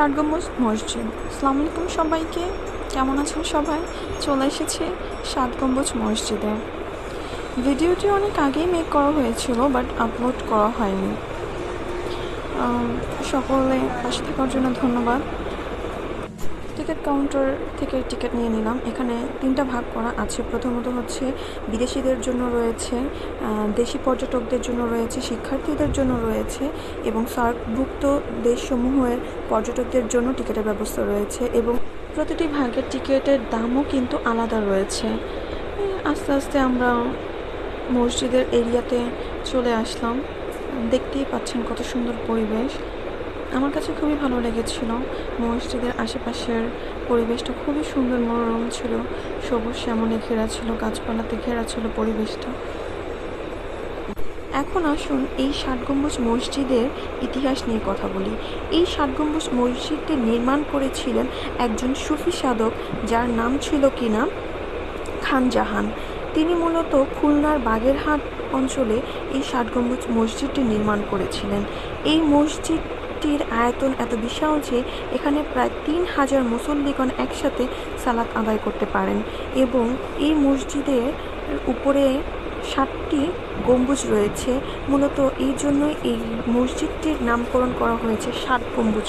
ষাট গম্বুজ মসজিদ। আসসালামু আলাইকুম সবাইকে। কেমন আছেন সবাই? চলে এসেছে সাত গম্বুজ মসজিদে। ভিডিওটি অনেক আগেই মেক করা হয়েছিল বাট আপলোড করা হয়নি। সকলে পাশে থাকার জন্য ধন্যবাদ। টিকিট কাউন্টার থেকে টিকিট নিয়ে নিলাম। এখানে তিনটা ভাগ করা আছে। প্রথমত হচ্ছে বিদেশিদের জন্য রয়েছে দেশি পর্যটকদের জন্য রয়েছে, শিক্ষার্থীদের জন্য রয়েছে এবং সার্কভুক্ত দেশসমূহের পর্যটকদের জন্য টিকিটের ব্যবস্থা রয়েছে এবং প্রতিটি ভাগের টিকিটের দামও কিন্তু আলাদা রয়েছে। আস্তে আস্তে আমরা মসজিদের এরিয়াতে চলে আসলাম। দেখতেই পাচ্ছেন কত সুন্দর পরিবেশ। আমার কাছে খুবই ভালো লেগেছিল। মসজিদের আশেপাশের পরিবেশটা খুবই সুন্দর মনোরম ছিল। সবুজ শ্যামলে ঘেরা ছিল, গাছপালাতে ঘেরা ছিল পরিবেশটা। এখন আসুন এই ষাট গম্বুজ মসজিদের ইতিহাস নিয়ে কথা বলি। এই ষাট গম্বুজ মসজিদটি নির্মাণ করেছিলেন একজন সুফি সাধক যার নাম ছিল কিনা খান জাহান। তিনি মূলত খুলনার বাগেরহাট অঞ্চলে এই ষাট গম্বুজ মসজিদটি নির্মাণ করেছিলেন। এই মসজিদটির আয়তন এত বিশাল যে এখানে প্রায় তিন হাজার মুসল্লিগণ একসাথে সালাত আদায় করতে পারেন এবং এই মসজিদের উপরে সাতটি গম্বুজ রয়েছে। মূলত এই জন্যই এই মসজিদটির নামকরণ করা হয়েছে সাত গম্বুজ।